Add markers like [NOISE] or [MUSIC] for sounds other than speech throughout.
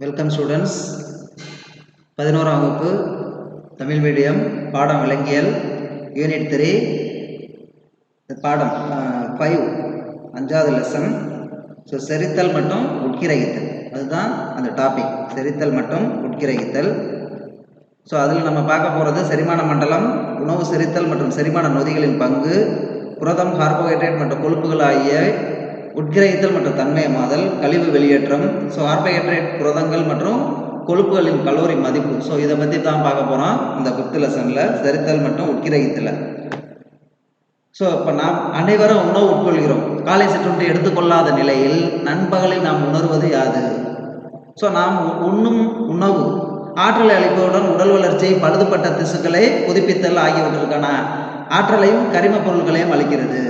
Welcome students பதினோராம் வகுப்பு Tamil medium பாடம் விலங்கியல் யூனிட் த்ரீ பாடம் ஃபைவ் அஞ்சாவது லெசன் ஸோ செரித்தல் மற்றும் உட்கிரகித்தல். அதுதான் அந்த டாபிக் செரித்தல் மற்றும் உட்கிரகித்தல். ஸோ அதில் நம்ம பார்க்க போகிறது செரிமான மண்டலம் உணவு செரித்தல் மற்றும் செரிமான நொதிகளின் பங்கு புரதம் கார்போஹைட்ரேட் மற்றும் கொழுப்புகள் ஆகிய உட்கிரகித்தல் மற்றும் தன்மயமாதல் கழிவு வெளியேற்றம் ஸோ கார்போஹைட்ரேட் புரதங்கள் மற்றும் கொழுப்புகளின் கலோரி மதிப்பு. ஸோ இதை பற்றி தான் பார்க்க போகிறோம் இந்த ஃபிஃப்த் லெசனில் செரித்தல் மற்றும் உட்கிரகித்தல். ஸோ இப்போ நாம் அனைவரும் உணவு உட்கொள்கிறோம். காலை சிற்றுண்டு எடுத்துக்கொள்ளாத நிலையில் நண்பகலில் நாம் உணர்வது யாது? ஸோ நாம் உ- உண்ணும் உணவு ஆற்றலை அளிப்பதுடன் உடல் வளர்ச்சி பழுதுபட்ட திசுக்களை புதுப்பித்தல் ஆகியவற்றுக்கான ஆற்றலையும் கரிமப் பொருட்களையும் அளிக்கிறது.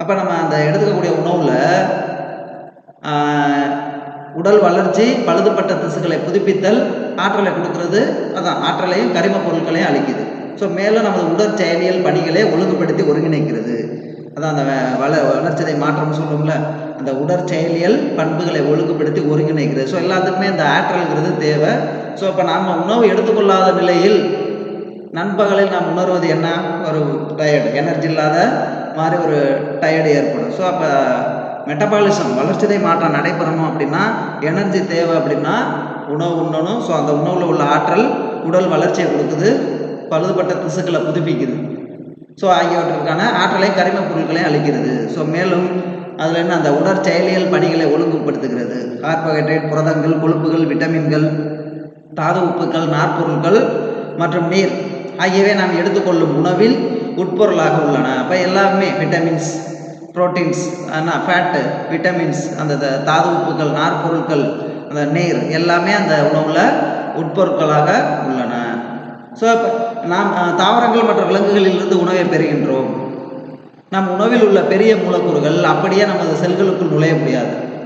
அப்போ நம்ம அந்த எடுத்துக்கக்கூடிய உணவில் உடல் வளர்ச்சி பழுதுபட்ட திசுக்களை புதுப்பித்தல் ஆற்றலை கொடுக்கறது. அதான் ஆற்றலையும் கரிம பொருட்களையும் அளிக்குது ஸோ மேலும் நமது உடற்செயலியல் பணிகளை ஒழுங்குபடுத்தி ஒருங்கிணைக்கிறது. அதான் அந்த வள வளர்ச்சிதை மாற்றம்னு சொல்லுவோம்ல. அந்த உடற்செயலியல் பண்புகளை ஒழுங்குபடுத்தி ஒருங்கிணைக்கிறது. ஸோ எல்லாத்துக்குமே இந்த ஆற்றல்ங்கிறது தேவை. ஸோ இப்போ நாம் உணவு எடுத்துக்கொள்ளாத நிலையில் நண்பகலில் நாம் உணர்வது என்ன? ஒரு டயர்டு எனர்ஜி இல்லாத மாதிரி ஒரு டயர்டு ஏற்படும். ஸோ அப்போ மெட்டபாலிசம் வளர்ச்சிதை மாற்றம் நடைபெறணும் அப்படின்னா எனர்ஜி தேவை அப்படின்னா உணவு உண்ணணும். ஸோ அந்த உணவில் உள்ள ஆற்றல் உடல் வளர்ச்சியை கொடுக்குது. பழுதுபட்ட திசுக்களை புதுப்பிக்குது. ஸோ ஆகியவற்றுக்கான ஆற்றலை கரிமப் பொருட்களையும் அளிக்கிறது. ஸோ மேலும் அதில் என்ன அந்த உடற்செயலியல் பணிகளை ஒழுங்குபடுத்துகிறது. கார்போஹைட்ரேட் புரதங்கள் கொழுப்புகள் விட்டமின்கள் தாது உப்புக்கள் நார்ப்பொருட்கள் மற்றும் நீர். ஆகியவை நாம் எடுத்துக்கொள்ளும் உணவில் உட்பொருளாக உள்ளன. அப்போ எல்லாமே விட்டமின்ஸ் புரோட்டீன்ஸ் ஃபேட்டு விட்டமின்ஸ் அந்த த- தாது உப்புகள் நார்பொருட்கள் அந்த நீர் எல்லாமே அந்த உணவில் உட்பொருட்களாக உள்ளன. ஸோ நாம் தாவரங்கள் மற்றும் விலங்குகளிலிருந்து உணவை பெறுகின்றோம். நம் உணவில் உள்ள பெரிய மூலக்கூறுகள் அப்படியே நமது செல்களுக்குள் நுழைய முடியாது.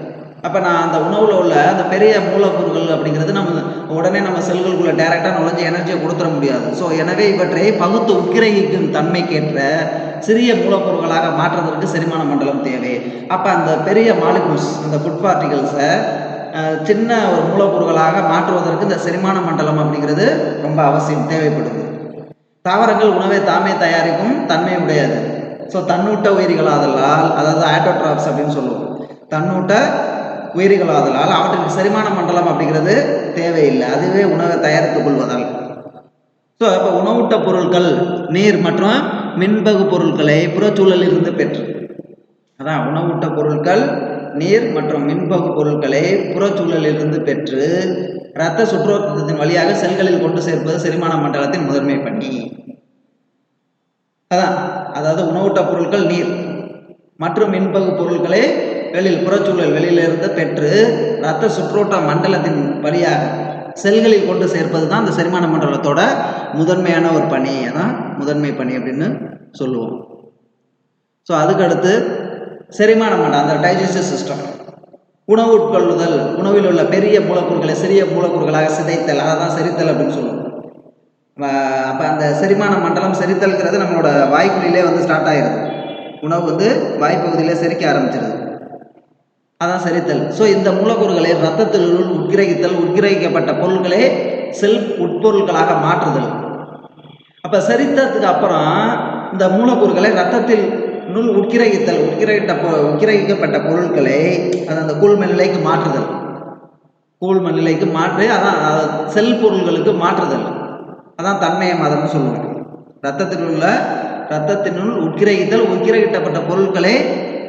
அப்போ நான் அந்த உணவில் உள்ள அந்த பெரிய மூலக்கூறுகள் அப்படிங்கிறது நம்ம உடனே நம்ம செல்களுக்குள்ளே டைரெக்டாக நுழைஞ்சு எனர்ஜியை கொடுத்துட முடியாது. ஸோ எனவே இவற்றை பகுத்து உட்கிரகிக்கும் தன்மைக்கேற்ற சிறிய மூலக்கூறுகளாக மாற்றுவதற்கு செரிமான மண்டலம் தேவை. அப்போ அந்த பெரிய மாலிகுல்ஸ் அந்த ஃபுட் பார்ட்டிகல்ஸை சின்ன ஒரு மூலக்கூறுகளாக மாற்றுவதற்கு இந்த செரிமான மண்டலம் அப்படிங்கிறது ரொம்ப அவசியம் தேவைப்படுது. தாவரங்கள் உணவை தாமே தயாரிக்கும் தன்மை உடையது. ஸோ தன்னூட்ட உயிரிகளாதலால் அதாவது ஆட்டோட்ராப்ஸ் அப்படின்னு சொல்லுவோம். தன்னூட்ட உயிரிகளாதலால் அவற்றின் செரிமான மண்டலம் அப்படிங்கிறது தேவையில்லை. அதுவே உணவை தயாரித்துக் கொள்வதால். ஸோ இப்போ உணவூட்ட பொருட்கள் நீர் மற்றும் மின்பகு பொருட்களை புறச்சூழலில் இருந்து பெற்று. அதான் உணவூட்ட பொருட்கள் நீர் மற்றும் மின்பகு பொருட்களை புறச்சூழலில் இருந்து பெற்று இரத்த சுற்றோட்டத்தின் வழியாக செல்களில் கொண்டு சேர்ப்பது செரிமான மண்டலத்தின் முதன்மை பணி. அதான் அதாவது உணவூட்ட பொருட்கள் நீர் மற்றும் மின்பகு பொருட்களை வெளியில் புறச்சூழல் வெளியிலிருந்து பெற்று இரத்த சுற்றோட்ட மண்டலத்தின் வழியாக செல்களில் கொண்டு சேர்ப்பது தான் அந்த செரிமான மண்டலத்தோட முதன்மையான ஒரு பணி. அதான் முதன்மை பணி அப்படின்னு சொல்லுவோம். ஸோ அதுக்கடுத்து செரிமான மண்டலம் அந்த டைஜஸ்டிவ் சிஸ்டம் உணவு உட்கொள்ளுதல் உணவில் உள்ள பெரிய மூலக்கூறுகளை சிறிய மூலக்கூறுகளாக சிதைத்தல் அதை தான் செரித்தல் அப்படின்னு சொல்லுவோம். அப்போ அந்த செரிமான மண்டலம் செரித்தல்கிறது நம்மளோட வாய்க்குள்ளிலே வந்து ஸ்டார்ட் ஆயிடுது. உணவு வந்து வாய்ப்பகுதியிலே செரிக்க ஆரம்பிச்சிருது. அதான் சரித்தல் ஸோ இந்த மூலக்கூறுகளை ரத்தத்தினுள் உட்கிரகித்தல் உட்கிரகிக்கப்பட்ட பொருள்களே செல் உட்பொருட்களாக மாற்றுதல். அப்போ சரித்தத்துக்கு அப்புறம் இந்த மூலக்கூறுகளை ரத்தத்தில் நுள் உட்கிரகித்தல் உட்கிரகிட்ட பொ- உட்கிரகிக்கப்பட்ட பொருட்களை அது அந்த கூழ்ம நிலைக்கு மாற்றுதல். கூழ்ம நிலைக்கு மாற்றி அதான் செல் பொருள்களுக்கு மாற்றுதல். அதான் தன்மைய மதம்னு சொல்லுவோம் ரத்தத்தில் உள்ள ரத்தத்தினுள் உட்கிரகித்தல் உட்கிரகிட்டப்பட்ட பொருட்களை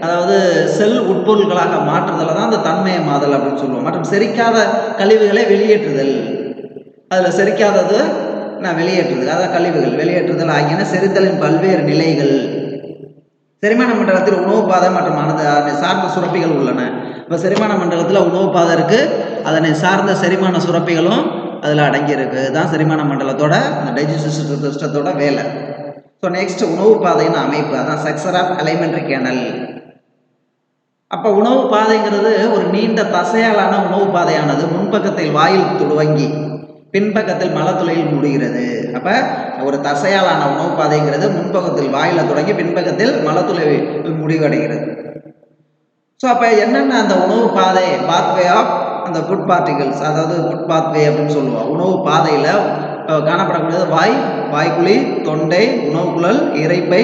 அதாவது செல் உட்பொருள்களாக மாற்றுதல தான் அந்த தன்மையை மாதல் அப்படின்னு சொல்லுவோம். மற்றும் செரிக்காத கழிவுகளை வெளியேற்றுதல். அதில் செரிக்காதது நான் வெளியேற்றுதல். அதாவது கழிவுகள். வெளியேற்றுதல் ஆகியன செரித்தலின் பல்வேறு நிலைகள். செரிமான மண்டலத்தில் உணவு பாதை மற்றும் அனது அதனை சார்ந்த சுரப்பிகள் உள்ளன. இப்போ செரிமான மண்டலத்தில் உணவு பாதை இருக்குது அதனை சார்ந்த செரிமான சுரப்பிகளும் அதில் அடங்கியிருக்கு. தான் செரிமான மண்டலத்தோட அந்த டைஜஸ்டிவ் சிஸ்டத்தோட வேலை. ஸோ நெக்ஸ்ட் உணவு பாதையின் அமைப்பு. அதான் சக்சர் ஆஃப் அலைமெண்ட்ரி கேனல் அப்போ உணவு பாதைங்கிறது ஒரு நீண்ட தசையாலான உணவு பாதையானது. முன்பக்கத்தில் வாயில் துவங்கி பின்பக்கத்தில் மலத்துளையில் முடிகிறது. அப்போ ஒரு தசையாலான உணவு பாதைங்கிறது முன்பக்கத்தில் வாயில தொடங்கி பின்பக்கத்தில் மலத்துளையில் முடிவடைகிறது. ஸோ அப்போ என்னென்ன அந்த உணவு பாதை பாத்வே ஆஃப் அந்த ஃபுட் பார்ட்டிகல்ஸ் அதாவது ஃபுட் பாத்வே அப்படின்னு சொல்லுவோம் உணவு பாதையில் காணப்படக்கூடியது வாய் வாய்க்குழி தொண்டை உணவுக்குழல் இறைப்பை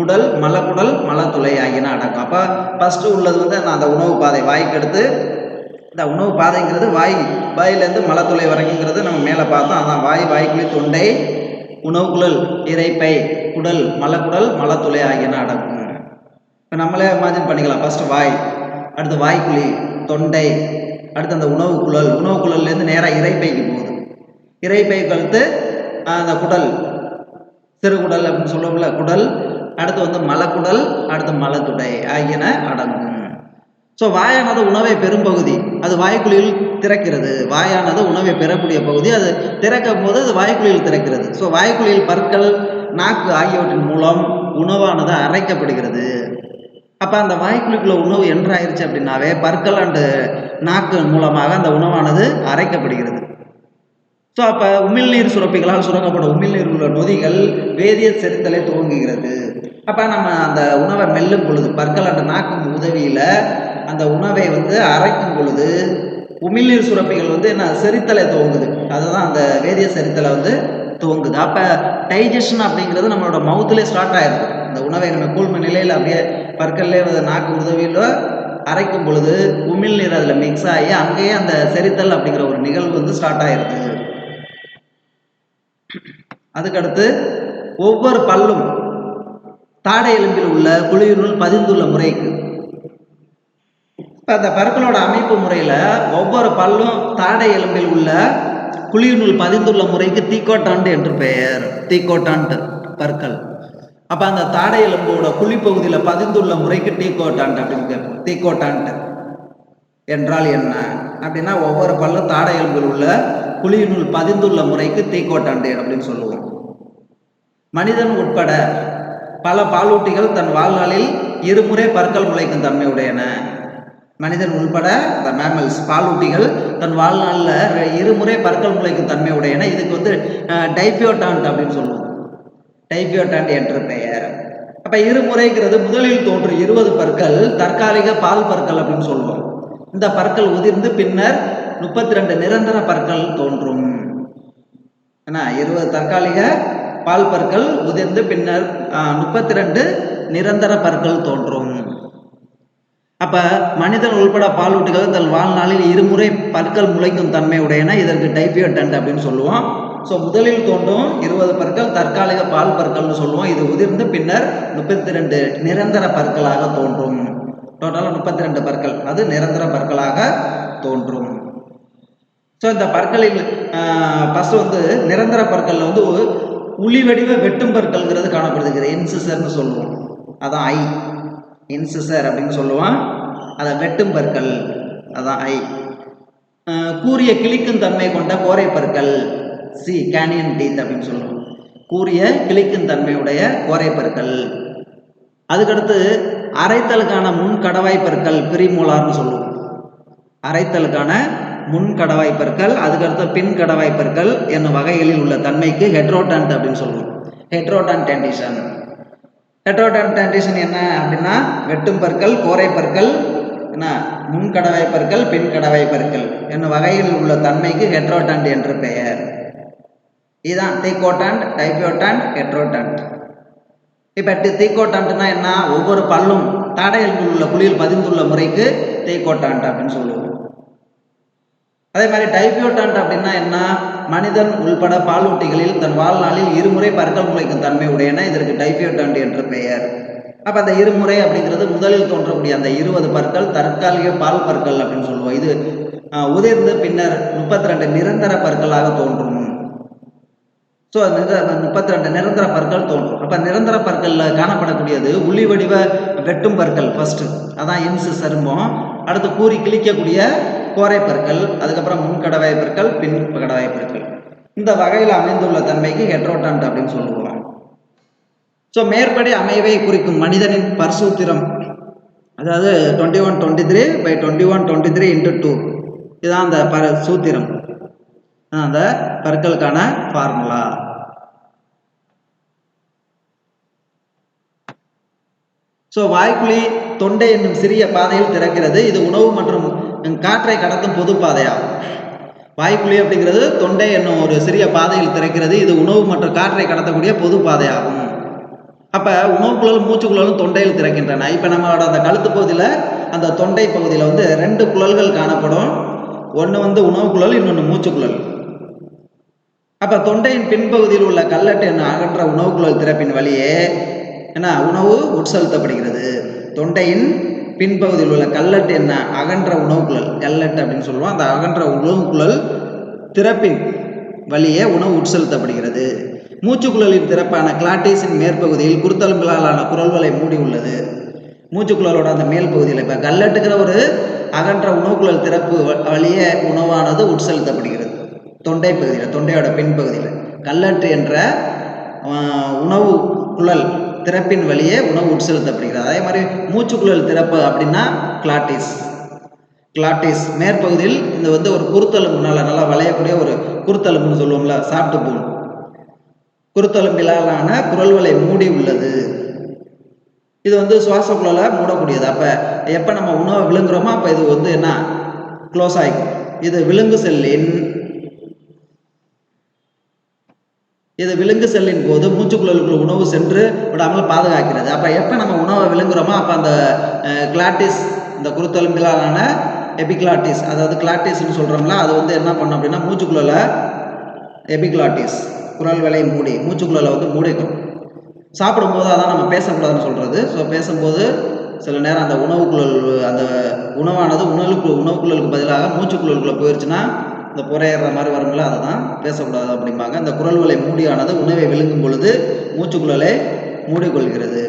குடல் மலக்குடல் மலத்துளை ஆகியன அடக்கம். அப்போ ஃபஸ்ட்டு உள்ளது வந்து நான் அந்த உணவு பாதை வாய்க்கெடுத்து இந்த உணவு பாதைங்கிறது வாய் வாயிலேருந்து மலத்துளை வரைக்குங்கிறது நம்ம மேலே பார்த்தோம். அதான் வாய் வாய்க்குழி தொண்டை உணவுக்குழல் இறைப்பை குடல் மலக்குடல் மலத்துளை ஆகியன அடக்கும். இப்போ நம்மளே இமேஜின் பண்ணிக்கலாம். ஃபஸ்ட்டு வாய் அடுத்து வாய்க்குழி தொண்டை அடுத்து அந்த உணவு குழல். உணவு குழல்லேருந்து நேராக இறைப்பைக்கு போகுது. இறைப்பை கழுத்து அந்த குடல் சிறுகுடல் அப்படின்னு சொல்லுவோம்ல குடல் அடுத்து வந்து மலக்குடல் அடுத்து மலத்துடை ஆகியன அடங்கும். ஸோ வாயானது உணவை பெறும் பகுதி அது வாய்க்குழியில் திறக்கிறது. வாயானது உணவை பெறக்கூடிய பகுதி. அது திறக்கும் போது அது வாய்க்குழியில் திறக்கிறது. ஸோ வாய்க்குழியில் பற்கள் நாக்கு ஆகியவற்றின் மூலம் உணவானது அரைக்கப்படுகிறது. அப்போ அந்த வாய்க்குழிக்குள்ள உணவு என்றாயிருச்சு அப்படின்னாவே பற்கள் அண்டு நாக்கு மூலமாக அந்த உணவானது அரைக்கப்படுகிறது. ஸோ அப்போ உமிழ்நீர் சுரப்பிகளால் சுரங்கப்படும் உமிழ்நீர் உள்ள நொதிகள் வேதிய செரித்தலை துவங்குகிறது. அப்போ நம்ம அந்த உணவை மெல்லும் பொழுது பற்கள் அந்த நாக்கு உதவியில் அந்த உணவை வந்து அரைக்கும் பொழுது உமிழ்நீர் சுரப்பிகள் வந்து என்ன செரித்தலை துவங்குது. அதுதான் அந்த வேதிய செரித்தலை வந்து துவங்குது. அப்போ டைஜஷன் அப்படிங்கிறது நம்மளோட மவுத்துலேயே ஸ்டார்ட் ஆயிடுது. அந்த உணவை நம்ம கூழ்ம நிலையில் அப்படியே பற்கள்லேயே நாக்கு உதவியில் அரைக்கும் பொழுது உமிழ்நீர் அதில் மிக்ஸ் ஆகி அங்கேயே அந்த செரித்தல் அப்படிங்கிற ஒரு நிகழ்வு வந்து ஸ்டார்ட் ஆயிடுது. அதுக்கடுத்து ஒவ்வொரு பல்லும் தாடை எலும்பில் உள்ள குழியினுள் பதிந்துள்ள முறைக்கு. இப்போ அந்த பற்களோட அமைப்பு முறையில் ஒவ்வொரு பல்லும் தாடை எலும்பில் உள்ள குழியினுள் பதிந்துள்ள முறைக்கு தீக்கோட்டாண்டு என்று பெயர். தீக்கோட்டாண்டு பற்கள். அப்போ அந்த தாடை எலும்போட குழிப்பகுதியில் பதிந்துள்ள முறைக்கு டீக்கோட்டாண்டு அப்படின்னு கேட்போம். தீக்கோட்டாண்டு என்றால் என்ன? அப்படின்னா ஒவ்வொரு பல்லும் தாடை எலும்பில் உள்ள குழியினுள் பதிந்துள்ள முறைக்கு தீக்கோட்டாண்டு அப்படின்னு சொல்லுவோம். மனிதன் உட்பட பல பாலூட்டிகள் தன் வாழ்நாளில் இருமுறை பற்கள் முளைக்கும் தன்மையுடையன. மனிதன் உள்பட இந்த மேமல்ஸ் பாலூட்டிகள் தன் வாழ்நாளில் இருமுறை பற்கள் முளைக்கும் தன்மையுடையன. இதுக்கு வந்து டைபியோட்டான்ட் அப்படின்னு சொல்லுவோம். டைபியோட்டான்ட் என்ற பெயர். அப்போ இருமுறைங்கிறது முதலில் தோன்றும் இருபது பற்கள் தற்காலிக பால் பற்கள் அப்படின்னு சொல்லுவோம். இந்த பற்கள் உதிர்ந்து பின்னர் முப்பத்தி ரெண்டு நிரந்தர பற்கள் தோன்றும். ஏன்னா இருபது தற்காலிக பால் பற்கள் உதிர்ந்து பின்னர் முப்பத்தி ரெண்டு நிரந்தர பற்கள் தோன்றும். அப்போ மனிதன் உள்பட பாலூட்டிகள் தன் வாழ்நாளில் இருமுறை பற்கள் முளைக்கும் தன்மை உடையன இதற்கு டைபியோட்டன்ட் அப்படின்னு சொல்லுவோம். ஸோ முதலில் தோன்றும் இருபது பற்கள் தற்காலிக பால் பற்கள்னு சொல்லுவோம். இது உதிர்ந்து பின்னர் முப்பத்தி ரெண்டு நிரந்தர பற்களாக தோன்றும். டோட்டலாக முப்பத்தி ரெண்டு பற்கள். அது நிரந்தர பற்களாக தோன்றும். ஸோ இந்த பற்களில் ஃபஸ்ட்டு வந்து நிரந்தர பற்களில் வந்து உளி வடிவ வெட்டும் பற்கள்ங்கிறது இன்சிசர்னு சொல்லுவோம். அதான் ஐ. இன்சிசர் அப்படின்னு சொல்லுவான் அதை வெட்டும் பற்கள் அதான் ஐ. கூறிய கிளிக்கும் தன்மை கொண்ட கோரை பற்கள் சி கேனியன் டீத் அப்படின்னு சொல்லுவோம். கூறிய கிளிக்கும் தன்மையுடைய கோரை பற்கள் அதுக்கடுத்து அரைத்தலுக்கான முன் கடவாய் பற்கள் பிரிமூலார்னு சொல்லுவோம். அரைத்தலுக்கான முன் கடவாய்ப்பற்கள் அதுக்கடுத்து பின் கடவாய் பற்கள் என்னும் வகைகளில் உள்ள தன்மைக்கு ஹெட்ரோடன்ட் அப்படின்னு சொல்லுவோம். ஹெட்ரோடன் டென்டிஷன் ஹெட்ரோடன் டென்டிஷன் என்ன அப்படின்னா வெட்டும் பற்கள் கோரை பற்கள் என்ன? முன் கடவாய் பற்கள் பின் கடவாய் பற்கள் என்னும் வகையில் உள்ள தன்மைக்கு ஹெட்ரோடன்ட் என்று பெயர். இதுதான் தீக்கோட்டன்ட் டைபியோட்டன்ட் ஹெட்ரோடன்ட் இப்போ தீக்கோட்டன்ட்னா என்ன? ஒவ்வொரு பல்லும் தாடையில் உள்ள குழியில் பதிந்துள்ள முறைக்கு தீக்கோட்டாண்ட் அப்படின்னு சொல்லுவோம். அதே மாதிரி டைபியோட்டாண்ட் அப்படின்னா என்ன? மனிதன் உள்பட பாலூட்டிகளில் தன் வாழ்நாளில் இருமுறை பற்கள் முளைக்கும் தன்மை உடையன. இதற்கு டைபியோட்டாண்ட் என்று பெயர். அப்போ அந்த இருமுறை அப்படிங்கிறது முதலில் தோன்றக்கூடிய அந்த இருபது பற்கள் தற்காலிக பால் பற்கள் அப்படின்னு சொல்லுவோம். இது உதிர்ந்து பின்னர் முப்பத்தி ரெண்டு நிரந்தர பற்களாக தோன்றும். ஸோ முப்பத்தி ரெண்டு நிரந்தர பற்கள் தோன்றும். அப்போ நிரந்தர பற்களில் காணப்படக்கூடியது உள்ளி வடிவ வெட்டும் பற்கள் ஃபர்ஸ்ட் அதான் இன்சு சரும்பம் அடுத்து கூறி கிழிக்கக்கூடிய கோரை பெருக்கல் அதுக்கப்புறம் முன் கடவாய் பற்கள் பின் கடவாய் பெருக்கல். இந்த வகையில் அமைந்துள்ள தன்மைக்கு ஹெட்ரோட்டான்ட் அப்படின்னு சொல்லுவோம் ஸோ மேற்படி அமைவை குறிக்கும் மனிதனின் பரிசூத்திரம் அதாவது twenty one twenty three by twenty one twenty three into two இதுதான் அந்த பர சூத்திரம். அந்த பற்களுக்கான ஃபார்முலா ஸோ வாய்க்குழி தொண்டை என்னும் சிறிய பாதையில் திறக்கிறது. இது உணவு மற்றும் காற்றை கடத்தும் பொது பாதையாகும். வாய்க்குழி அப்படிங்கிறது தொண்டை என்னும் ஒரு சிறிய பாதையில் திறக்கிறது. இது உணவு மற்றும் காற்றை கடத்தக்கூடிய பொது பாதையாகும். அப்போ உணவுக்குழலும் மூச்சுக்குழலும் தொண்டையில் திறக்கின்றன. இப்போ நம்மளோட அந்த கழுத்து பகுதியில் அந்த தொண்டை பகுதியில் வந்து ரெண்டு குழல்கள் காணப்படும். ஒன்று வந்து உணவுக்குழல் இன்னொன்று மூச்சுக்குழல். அப்போ தொண்டையின் பின்பகுதியில் உள்ள கல்லட்டு என்ன அகன்ற உணவுக்குழல் திறப்பின் வழியே என்ன? உணவு உட்செலுத்தப்படுகிறது. தொண்டையின் பின்பகுதியில் உள்ள கல்லட்டு என்ன? அகன்ற உணவுக்குழல் கல்லட்டு அப்படின்னு சொல்லுவோம். அந்த அகன்ற உணவுக்குழல் திறப்பின் வழியே உணவு உட்செலுத்தப்படுகிறது. மூச்சுக்குழலின் திறப்பான கிளாட்டிஸின் மேற்பகுதியில் குருத்தெலும்புகளாலான குரல்களை மூடி உள்ளது. மூச்சுக்குழலோட அந்த மேல் பகுதியில் இப்போ கல்லட்டுக்கிற ஒரு அகன்ற உணவுக்குழல் திறப்பு வழியே உணவானது உட்செலுத்தப்படுகிறது. தொண்டை பகுதியில் தொண்டையோட பின்பகுதியில். கல்லட்டு என்ற உணவு குழல் திறப்பின் வழியே உணவு உட்செலுத்தப்படுகிறது. அதே மாதிரி மூச்சுக்குழல் திறப்பு அப்படின்னா கிளாட்டிஸ் கிளாட்டிஸ் மேற்பகுதியில் இந்த வந்து ஒரு குருத்தெலும்பு நல்லா வளையக்கூடிய ஒரு குருத்தெலும்புன்னு சொல்லுவோம்ல சாப்பிட்டு போன் குருத்தெலும்பிலான குரல்வலை மூடி உள்ளது. இது வந்து சுவாச குழலை மூடக்கூடியது. அப்போ எப்போ நம்ம உணவை விழுங்குறோமோ அப்போ இது வந்து என்ன? க்ளோஸ் ஆகிக்கும் இது விழுங்கு செல்லின் இது விலங்கு செல்லின் போது மூச்சுக்குழலுக்குள் உணவு சென்று விடாமல் பாதுகாக்கிறது. அப்போ எப்போ நம்ம உணவை விழுங்குறோமோ அப்போ அந்த கிளாட்டிஸ் இந்த குருத்தெலும்பிலான எபிக்ளாட்டிஸ் அதாவது கிளாட்டிஸ்ன்னு சொல்கிறோம்ல அது வந்து என்ன பண்ணும் அப்படின்னா மூச்சுக்குழலை எபிக்ளாட்டிஸ் குரல் விலை மூடி மூச்சுக்குழலை வந்து மூடிக்கும். சாப்பிடும்போது அதான் நம்ம பேசக்கூடாதுன்னு சொல்கிறது ஸோ பேசும்போது சில நேரம் அந்த உணவுக்குழல் அந்த உணவானது உணவுக்கு உணவுக்குழலுக்கு பதிலாக மூச்சுக்குழலுக்குள்ளே போயிடுச்சுன்னா இந்த புறையிற மாதிரி வரும்ல அதுதான் பேசக்கூடாது அப்படிம்பாங்க. இந்த குரல் வலை மூடியானது உணவை விழுங்கும் பொழுது மூச்சுக்குழலை மூடிக்கொள்கிறது.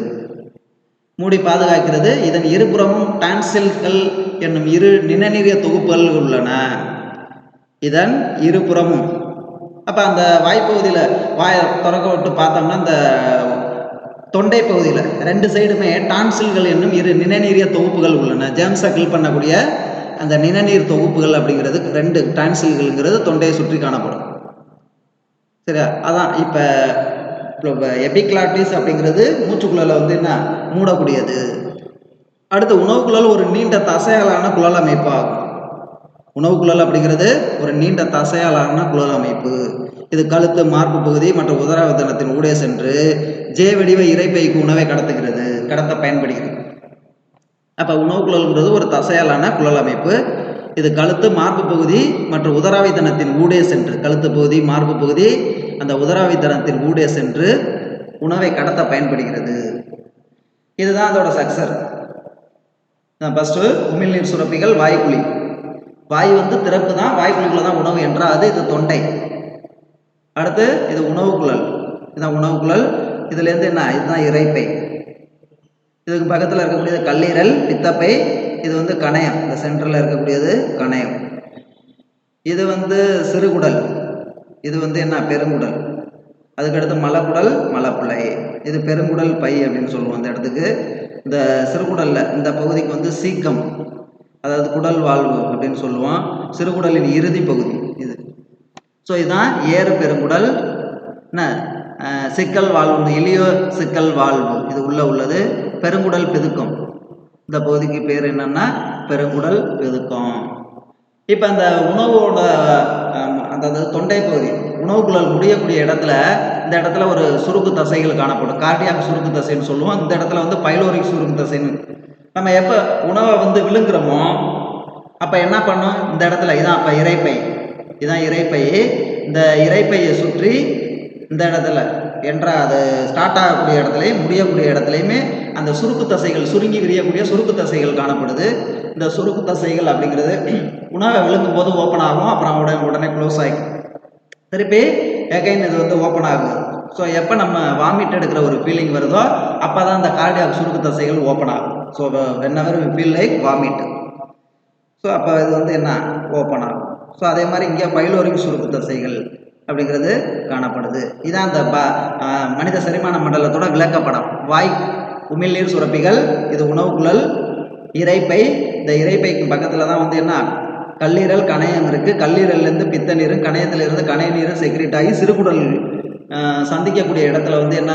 மூடி பாதுகாக்கிறது. இதன் இருபுறமும் டான்சில்கள் என்னும் இரு நிணநீரிய தொகுப்புகள் உள்ளன. இதன் இருபுறமும். அப்போ அந்த வாய்ப்பகுதியில் வாயை திறக்க விட்டு பார்த்தோம்னா இந்த தொண்டை பகுதியில் ரெண்டு சைடுமே டான்சில்கள் என்னும் இரு நிணநீரிய தொகுப்புகள் உள்ளன. ஜேம்ஸை கில் பண்ணக்கூடிய அந்த நிணநீர் தொகுப்புகள் அப்படிங்கிறது ரெண்டு டான்சில்கள்ங்கிறது தொண்டையை சுற்றி காணப்படும். சரியா? அதான் இப்போ இப்போ அப்படிங்கிறது மூச்சுக்குழலை வந்து என்ன? மூடக்கூடியது. அடுத்து உணவுக்குழல் ஒரு நீண்ட தசையாலான குழல் அமைப்பு ஆகும். உணவுக்குழல் அப்படிங்கிறது ஒரு நீண்ட தசையாலான குழல் அமைப்பு. இது கழுத்து மார்பு பகுதி மற்றும் உதராவதனத்தின் ஊடே சென்று ஜே வடிவ இறைப்பைக்கு உணவை கடத்துகிறது. கடத்த பயன்படுகிறது. அப்போ உணவு குழல்ன்றது ஒரு தசையாலான குழல் அமைப்பு இது கழுத்து மார்பு பகுதி மற்றும் உதராவித்தனத்தின் ஊடே சென்று கழுத்து பகுதி மார்பு பகுதி அந்த உதராவித்தனத்தின் ஊடே சென்று உணவை கடத்த பயன்படுகிறது. இதுதான் அதோட சக்சர் ஃபஸ்ட்டு உமிழ்நீர் சுரப்பிகள் வாய்க்குழி. வாய் வந்து திறப்பு தான் வாய்க்குழிக்குள்ள தான் உணவு என்றால் இது தொண்டை. அடுத்து இது உணவுக்குழல் இதுதான் உணவுக்குழல் இதுலேருந்து என்ன? இதுதான் இறைப்பை. இதுக்கு பக்கத்தில் இருக்கக்கூடியது கல்லீரல் பித்தப்பை இது வந்து கணையம். இந்த சென்டரில் இருக்கக்கூடியது கணையம். இது வந்து சிறுகுடல். இது வந்து என்ன? பெருங்குடல். அதுக்கடுத்து மலக்குடல் மலப்பிள்ளை இது பெருங்குடல் பை அப்படின்னு சொல்லுவோம் அந்த இடத்துக்கு. இந்த சிறுகுடலில் இந்த பகுதிக்கு வந்து சீக்கம். அதாவது குடல் வாழ்வு அப்படின்னு சொல்லுவோம். சிறுகுடலின் இறுதி பகுதி இது. ஸோ இதுதான் ஏறு பெருங்குடல். என்ன? சிக்கல் வாழ்வு இந்த இலியோ சிக்கல் வாழ்வு இது உள்ள உள்ளது. பெருங்குடல் பெதுக்கம் இந்த பகுதிக்கு பேர் என்னன்னா பெருங்குடல் பெதுக்கம் இப்போ அந்த உணவோட அந்த அதாவது தொண்டை பகுதி உணவுக்குழல் முடியக்கூடிய இடத்துல இந்த இடத்துல ஒரு சுருக்கு தசைகள் காணப்படும். கார்டியாக் சுருக்கு தசைன்னு சொல்லுவோம். இந்த இடத்துல வந்து பைலோரிக் சுருக்கு தசைன்னு. நம்ம எப்போ உணவை வந்து விழுங்குறோமோ அப்போ என்ன பண்ணும்? இந்த இடத்துல இதான் அப்போ இறைப்பை. இதான் இறைப்பை. இந்த இறைப்பையை சுற்றி இந்த இடத்துல என்ற அது ஸ்டார்ட் ஆகக்கூடிய இடத்துலையும் முடியக்கூடிய இடத்துலையுமே அந்த சுருக்கு தசைகள் சுருங்கி விரியக்கூடிய சுருக்கு தசைகள் காணப்படுது. இந்த சுருக்கு தசைகள் அப்படிங்கிறது [CLEARS THROAT] உணவை விழுங்கும் போது ஓப்பன் ஆகும் அப்புறம் உடனே உடனே க்ளோஸ் ஆகிக்கும் திருப்பி எகைன் இது வந்து ஓப்பன் ஆகுது. ஸோ எப்போ நம்ம வாமிட் எடுக்கிற ஒரு ஃபீலிங் வருதோ அப்போ தான் அந்த கார்டியாக் சுருக்கு தசைகள் ஓப்பன் ஆகும். So whenever feel like vomit so அப்போ இது வந்து என்ன? ஓப்பன் ஆகும். ஸோ அதே மாதிரி இங்கே பயிலோரிங் சுருக்கு தசைகள் அப்படிங்கிறது காணப்படுது. இதான் அந்த ப மனித செரிமான மண்டலத்தோட விளக்கப்படம். வாய் உமிழ்நீர் சுரப்பிகள் இது உணவுக்குழல் இரைப்பை இந்த இரைப்பைக்கு பக்கத்தில் தான் வந்து என்ன கல்லீரல் கணையம் இருக்குது கல்லீரல்லேருந்து பித்த நீரும் கணையத்திலிருந்து கணைய நீரும் செக்ரேட் ஆகி சிறுகுடல் சந்திக்கக்கூடிய இடத்துல வந்து என்ன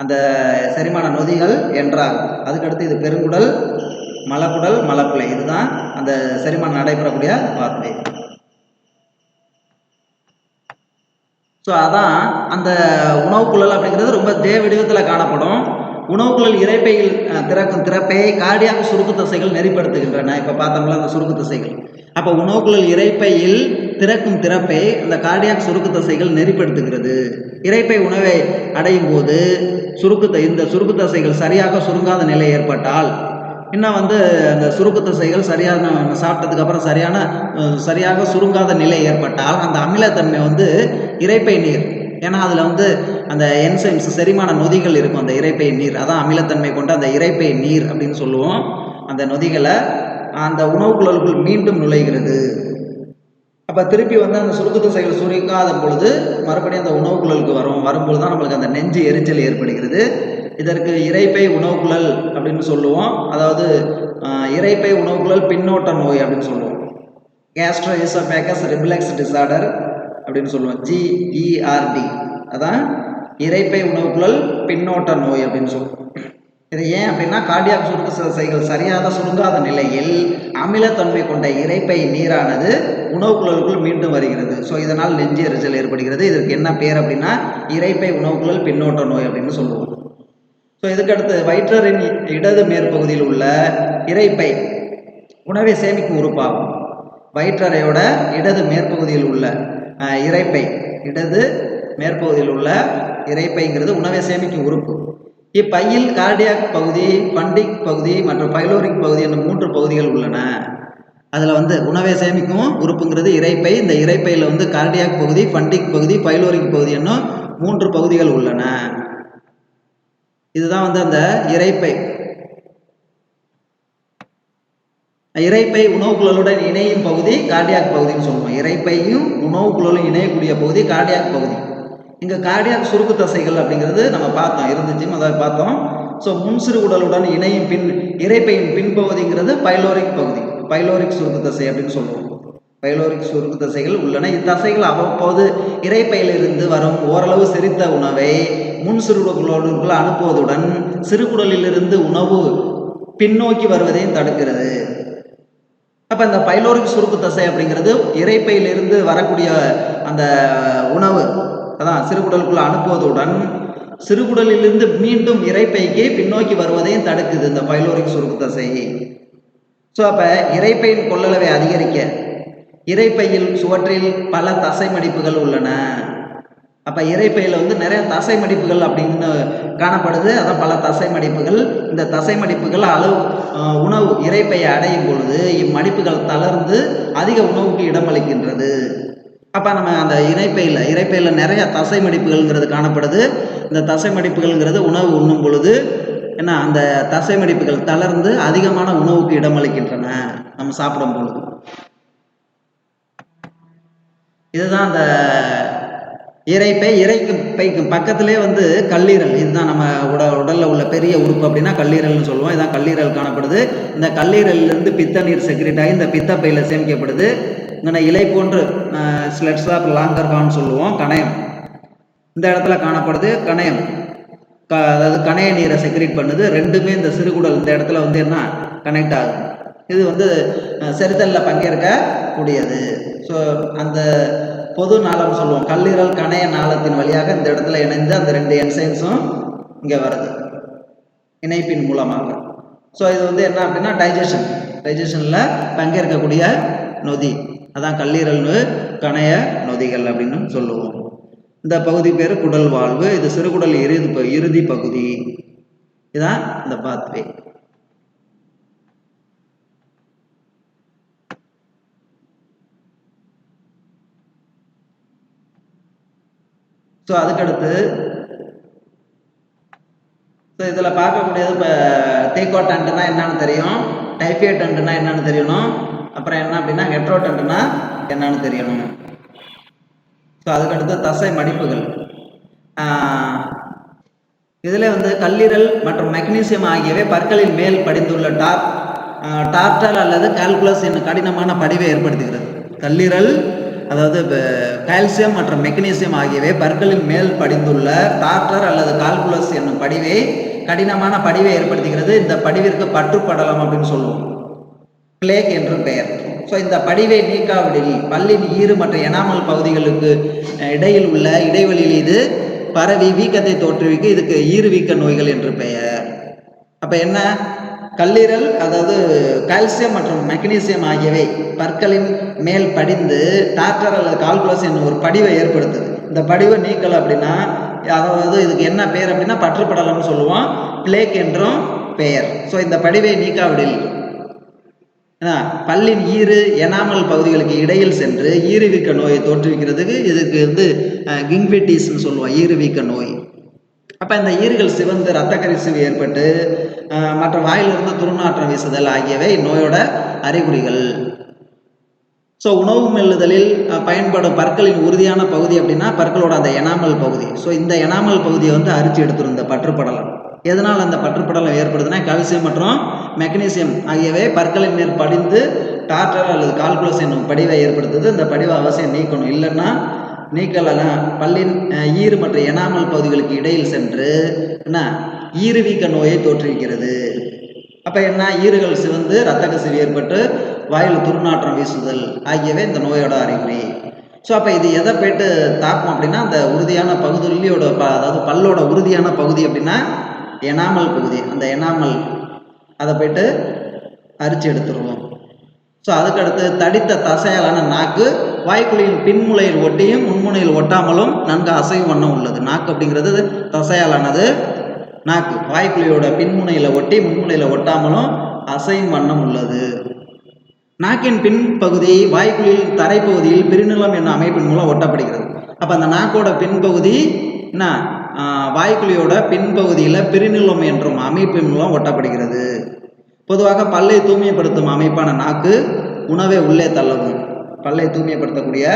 அந்த செரிமான நொதிகள் என்றார் அதுக்கடுத்து இது பெருங்குடல் மலக்குடல் மலக்குலை இதுதான் அந்த செரிமானம் நடைபெறக்கூடிய பாத்வே ஸோ அதான் அந்த உணவுக்குழல் அப்படிங்கிறது ரொம்ப தேவடிவத்தில் காணப்படும். உணவுக்குழல் இறைப்பையில் திறக்கும் திறப்பை கார்டியாக் சுருக்கு தசைகள் நெறிப்படுத்துகின்றன. இப்போ பார்த்தோம்ல அந்த சுருக்கு தசைகள். அப்போ உணவுக்குழல் இறைப்பையில் திறக்கும் திறப்பை அந்த கார்டியாக் சுருக்கு தசைகள் நெறிப்படுத்துகிறது. இறைப்பை உணவை அடையும் போது சுருக்கு இந்த சுருக்கு தசைகள் சரியாக சுருங்காத நிலை ஏற்பட்டால் இன்னும் வந்து அந்த சுருக்கு தசைகள் சரியான சாப்பிட்டதுக்கப்புறம் சரியான சரியாக சுருங்காத நிலை ஏற்பட்டால் அந்த அமிலத்தன்மை வந்து இறைப்பை நீர் ஏன்னா அதில் வந்து அந்த என்சைம்ஸ் செரிமான நொதிகள் இருக்கும் அந்த இரைப்பை நீர். அதான் அமிலத்தன்மை கொண்ட அந்த இறைப்பை நீர் அப்படின்னு சொல்லுவோம். அந்த நொதிகளை அந்த உணவுக்குழலுக்குள் மீண்டும் நுழைகிறது. அப்போ திருப்பி வந்து அந்த சுருக்கு தசைகள் சுருக்காத பொழுது மறுபடியும் அந்த உணவுக்குழலுக்கு வரும். வரும்பொழுது தான் நம்மளுக்கு அந்த நெஞ்சு எரிச்சல் ஏற்படுகிறது. இதற்கு இரைப்பை உணவுக்குழல் அப்படின்னு சொல்லுவோம். அதாவது இறைப்பை உணவு உணவுக்குழல் பின்னோட்ட நோய் அப்படின்னு சொல்லுவோம். கேஸ்ட்ரோ இசோபேக்கஸ் ரிப்ளெக்ஸ் டிசார்டர் அப்படின்னு சொல்லுவோம். ஜிஇஆர்டி e, அதான் இரைப்பை உணவுக்குழல் பின்னோட்ட நோய் அப்படின்னு சொல்லுவோம். இது ஏன் அப்படின்னா கார்டியாக் சுருக்கு சிகிச்சைகள் சரியாக சுருங்காத நிலையில் அமிலத்தன்மை கொண்ட இரைப்பை நீரானது உணவுக்குழலுக்குள் மீண்டும் வருகிறது. ஸோ இதனால் நெஞ்சு எரிச்சல் ஏற்படுகிறது. இதற்கு என்ன பேர் அப்படின்னா இறைப்பை உணவுக்குழல் பின்னோட்ட நோய் அப்படின்னு சொல்லுவோம். ஸோ இதுக்கடுத்து வயிற்றறின் இடது மேற்பகுதியில் உள்ள இறைப்பை உணவை சேமிக்கும் உறுப்பாகும். வயிற்றறையோட இடது மேற்பகுதியில் உள்ள இறைப்பை. இடது மேற்பகுதியில் உள்ள இறைப்பைங்கிறது உணவை சேமிக்கும் உறுப்பு. இப்பையில் கார்டியாக் பகுதி பண்டிக் பகுதி மற்றும் பைலோரிக் பகுதி என்ற மூன்று பகுதிகள் உள்ளன. அதில் வந்து உணவை சேமிக்கும் உறுப்புங்கிறது இறைப்பை. இந்த இறைப்பையில் வந்து கார்டியாக் பகுதி பண்டிக் பகுதி பைலோரிக் பகுதி என்னும் மூன்று பகுதிகள் உள்ளன. இதுதான் வந்து அந்த இறைப்பை. இரைப்பை உணவுக்குழலுடன் இணையும் பகுதி கார்டியாக் பகுதின்னு சொல்லுவோம் இறைப்பையும் உணவுக்குழலும் இணையக்கூடிய பகுதி கார்டியாக் பகுதி. இங்கே கார்டியாக் சுருக்கு தசைகள் அப்படிங்கிறது நம்ம பார்த்தோம். இருந்துச்சு அதை பார்த்தோம். ஸோ முன்சிறு உடலுடன் இணையும் பின் இறைப்பையின் பின்பகுதிங்கிறது பைலோரிக் பகுதி. பைலோரிக் சுருக்கு தசை அப்படின்னு சொல்லுவோம் பைலோரிக் சுருக்கு தசைகள் உள்ளன. இத்தசைகள் அவ்வப்போது இறைப்பையிலிருந்து வரும் ஓரளவு செரித்த உணவை முன் சிறுகுடலுக்குள் அனுப்புவதுடன் சிறுகுடலிலிருந்து உணவு பின்னோக்கி வருவதையும் தடுக்கிறது. அப்போ இந்த பைலோரிக் சுருக்கு தசை அப்படிங்கிறது இறைப்பையிலிருந்து வரக்கூடிய அந்த உணவு. அதான் சிறுகுடலுக்குள்ள அனுப்புவதுடன் சிறுகுடலிலிருந்து மீண்டும் இறைப்பைக்கு பின்னோக்கி வருவதையும் தடுக்குது இந்த பைலோரிக் சுருக்கு தசை. ஸோ அப்போ இரைப்பையின் கொள்ளளவை அதிகரிக்க இரைப்பையில் சுவற்றில் பல தசை மடிப்புகள் உள்ளன. அப்போ இறைப்பையில் வந்து நிறைய தசை மடிப்புகள் அப்படின்னு காணப்படுது. அதான் பல தசை மடிப்புகள் இந்த தசை மடிப்புகள் அளவு உணவு இறைப்பையை அடையும் பொழுது இம்மடிப்புகள் தளர்ந்து அதிக உணவுக்கு இடமளிக்கின்றது. அப்போ நம்ம அந்த இறைப்பையில் இறைப்பையில் நிறைய தசை மடிப்புகள்ங்கிறது காணப்படுது. இந்த தசை மடிப்புகள்ங்கிறது உணவு உண்ணும் பொழுது என்ன அந்த தசை மடிப்புகள் தளர்ந்து அதிகமான உணவுக்கு இடமளிக்கின்றன நம்ம சாப்பிடும் பொழுது. இதுதான் அந்த இறைப்பை இறைக்கு பைக்கும் பக்கத்திலே வந்து கல்லீரல். இதுதான் நம்ம உட உடலில் உள்ள பெரிய உறுப்பு அப்படின்னா கல்லீரல்னு சொல்லுவோம். இதான் கல்லீரல் காணப்படுது. இந்த கல்லீரல்லேருந்து பித்த நீர் செக்ரெட் ஆகி இந்த பித்தப்பையில் சேமிக்கப்படுது. இங்கே இலை போன்று ஸ்லெட்ஸ் ஆஃப் லாங்கர் கான்னு சொல்லுவோம். கணையம். இந்த இடத்துல காணப்படுது கணையம். க அதாவது கணைய நீரை செக்ரேட் பண்ணுது. ரெண்டுமே இந்த சிறுகுடல் இந்த இடத்துல வந்து என்ன? கனெக்ட் ஆகும் இது வந்து அஹ், செரித்தலில் பங்கேற்க கூடியது ஸோ அந்த பொது நாளம்னு சொல்லுவோம். கல்லீரல் கணைய நாளத்தின் வழியாக இந்த இடத்துல இணைந்து அந்த ரெண்டு என்சைம்ஸும் இங்கே வருது. இணைப்பின் மூலமாக. ஸோ இது வந்து என்ன அப்படின்னா டைஜஷன் டைஜஷனில் பங்கேற்கக்கூடிய நொதி. அதான் கல்லீரல் கணைய நொதிகள் அப்படின்னு சொல்லுவோம். இந்த பகுதி பேர் குடல் வாழ்வு. இது சிறுகுடல் இறுதி இறுதி பகுதி. இதான் இந்த பாத்வே ஸோ அதுக்கடுத்து ஸோ இதில் பார்க்கக்கூடியது இப்போ தேக்கோட்டன்ட்டுனா என்னன்னு தெரியும் டைஃபியட்டன்ட்டுனா என்னன்னு தெரியணும் அப்புறம் என்ன அப்படின்னா ஹெட்ரோட்டன்ட்டுனா என்னன்னு தெரியணும். ஸோ அதுக்கடுத்து தசை மடிப்புகள். இதில் வந்து கல்லீரல் மற்றும் மெக்னீசியம் ஆகியவை பற்களின் மேல் படிந்துள்ள டார் டார்டல் அல்லது கால்குலஸ் என்னும் கடினமான படிவை ஏற்படுத்துகிறது. கல்லீரல் அதாவது கால்சியம் மற்றும் மெக்னீசியம் ஆகியவை பற்களின் மேல் படிந்துள்ள டார்டர் அல்லது கால்குலஸ் என்னும் படிவை கடினமான படிவை ஏற்படுத்துகிறது. இந்த படிவிற்கு பற்றுப்படலம் அப்படின்னு சொல்லுவோம். பிளேக் என்று பெயர். ஸோ இந்த படிவை நீக்காவிடில் பல்லின் ஈறு மற்றும் எனாமல் பகுதிகளுக்கு இடையில் உள்ள இடைவெளியில் இது பரவி வீக்கத்தை தோற்றுவிக்க இதுக்கு ஈறு வீக்க நோய்கள் என்று பெயர். அப்போ என்ன? கல்லீரல் அதாவது கால்சியம் மற்றும் மெக்னீசியம் ஆகியவை பற்களின் மேல் படிந்து டாக்டர் அல்லது கால்குலஸ் என்னும் ஒரு படிவை ஏற்படுத்துது. இந்த படிவை நீக்கல் அப்படின்னா அதாவது இதுக்கு என்ன பெயர் அப்படின்னா பற்றுப்படலம்னு சொல்லுவோம். பிளேக் என்றும் பெயர். ஸோ இந்த படிவை நீக்காவிடில். ஏன்னா பல்லின் ஈறு எனாமல் பகுதிகளுக்கு இடையில் சென்று ஈறுவீக்க நோயை தோற்றுவிக்கிறதுக்கு இதுக்கு வந்து கிங்விட்டிஸ்ன்னு சொல்லுவோம் ஈறுவீக்க நோய். அப்போ இந்த ஈறுகள் சிவந்து ரத்த கரிசிவு ஏற்பட்டு மற்ற வாயிலிருந்து துர்நாற்றம் வீசுதல் ஆகியவை நோயோட அறிகுறிகள். ஸோ உணவு மெல்லுதலில் பயன்படும் பற்களின் உறுதியான பகுதி அப்படின்னா பற்களோட அந்த எனாமல் பகுதி. ஸோ இந்த எனாமல் பகுதியை வந்து அரிச்சு எடுத்துரும் இந்த பற்றுப்படலம். எதனால் அந்த பற்றுப்படலம் ஏற்படுதுன்னா கால்சியம் மற்றும் மெக்னீசியம் ஆகியவை பற்களின் மேல் படிந்து டார்டர் அல்லது கால்குலஸ் என்னும் படிவை ஏற்படுத்துது. இந்த படிவை அவசியம் நீக்கணும். இல்லைன்னா நீக்கலாம் பல்லின் ஈறு மற்றும் எனாமல் பகுதிகளுக்கு இடையில் சென்று என்ன ஈறுவீக்க நோயை தோற்றுவிக்கிறது. அப்போ என்ன ஈறுகள் சிவந்து ரத்த கசிவு ஏற்பட்டு வாயில் துர்நாற்றம் வீசுதல் ஆகியவை இந்த நோயோட அறிகுறி. ஸோ அப்போ இது எதை போயிட்டு தாக்கும் அப்படின்னா அந்த உறுதியான பகுதியோட ப அதாவது பல்லோட உறுதியான பகுதி அப்படின்னா எனாமல் பகுதி. அந்த எனாமல் அதை போயிட்டு அரிச்சு எடுத்துருவோம். ஸோ அதுக்கடுத்து தடித்த தசையாலான நாக்கு வாய்க்குழியின் பின்முலையில் ஒட்டியும் முன்முனையில் ஒட்டாமலும் நன்கு அசையும் வண்ணம் உள்ளது. நாக்கு அப்படிங்கிறது தசையாலானது. நாக்கு வாய்க்குழியோட பின்முனையில் ஒட்டி முன்முனையில் ஒட்டாமலும் அசையும் வண்ணம் உள்ளது. நாக்கின் பின்பகுதி வாய்க்குழியில் தரைப்பகுதியில் பிரிநிலம் என்னும் அமைப்பின் மூலம் ஒட்டப்படுகிறது. அப்போ அந்த நாக்கோட பின்பகுதி என்ன? வாய்க்குழியோட பின்பகுதியில் பிரிநிலம் என்றும் அமைப்பின் மூலம் ஒட்டப்படுகிறது. பொதுவாக பல்லை தூய்மைப்படுத்தும் அமைப்பான நாக்கு உணவை உள்ளே தள்ளவும். பல்லை தூய்மைப்படுத்தக்கூடிய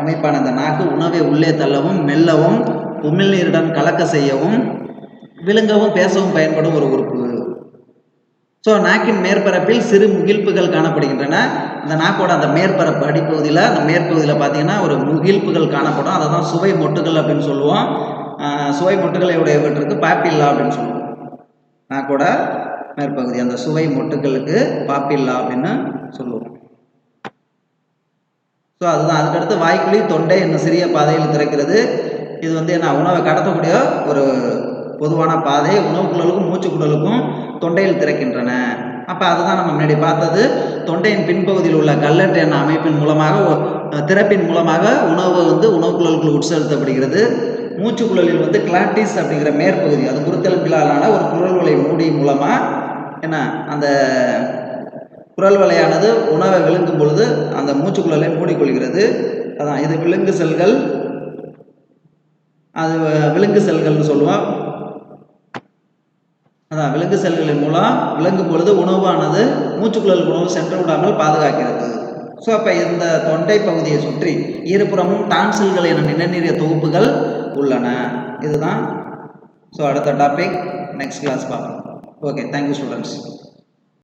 அமைப்பான அந்த நாக்கு உணவை உள்ளே தள்ளவும் மெல்லவும் உமிழ்நீருடன் கலக்க செய்யவும் விழுங்கவும் பேசவும் பயன்படும் ஒரு உறுப்பு. ஸோ நாக்கின் மேற்பரப்பில் சிறு முகிழ்ப்புகள் காணப்படுகின்றன. அந்த நாக்கோட அந்த மேற்பரப்பு அடிப்பகுதியில் அந்த மேற்பகுதியில் பார்த்தீங்கன்னா ஒரு முகிழ்ப்புகள் காணப்படும். அதை தான் சுவை மொட்டுகள் அப்படின்னு சொல்லுவோம். சுவை மொட்டுகளை உடையவற்றுக்கு பாப்பில்லா அப்படின்னு சொல்லுவோம். நாக்கோட மேற்பகுதி அந்த சுவை மொட்டுகளுக்கு பாப்பில்லா அப்படின்னு சொல்லுவோம். ஸோ அதுதான். அதுக்கடுத்து வாய்க்குழி தொண்டை என்னும் சிறிய பாதையில் திறக்கிறது. இது வந்து என்ன உணவை கடத்தக்கூடிய ஒரு பொதுவான பாதை. உணவுக்குழலுக்கும் மூச்சுக்குழலுக்கும் தொண்டையில் திறக்கின்றன. அப்போ அதுதான் நம்ம முன்னாடி பார்த்தது. தொண்டையின் பின்பகுதியில் உள்ள கல்லட்டு என்ற அமைப்பின் மூலமாக திறப்பின் மூலமாக உணவு வந்து உணவுக்குழலுக்குள் உட்செலுத்தப்படுகிறது. மூச்சுக்குழலில் வந்து கிளாட்டிஸ் அப்படிங்கிற மேற்பகுதி அது குருத்தெலும்பிலான ஒரு குரல் வலை மூடி மூலமாக என்ன அந்த குரல் வலையானது உணவை விழுங்கும் பொழுது அந்த மூச்சுக்குழலை மூடிக்கொள்கிறது. அதான் இது விலங்கு செல்கள். அது விலங்கு செல்கள்னு சொல்லுவோம். அதான் விலங்கு செல்களின் மூலம் விளங்கும் பொழுது உணவானது மூச்சுக்குழல் உணவு சென்று விடாமல் பாதுகாக்கிறது. ஸோ அப்போ இந்த தொண்டை பகுதியை சுற்றி இருபுறமும் டான்சில்கள் என நிணநீரிய தொகுப்புகள் உள்ளன. இதுதான். ஸோ அடுத்த டாபிக் நெக்ஸ்ட் கிளாஸ் பார்ப்போம். Okay thank you students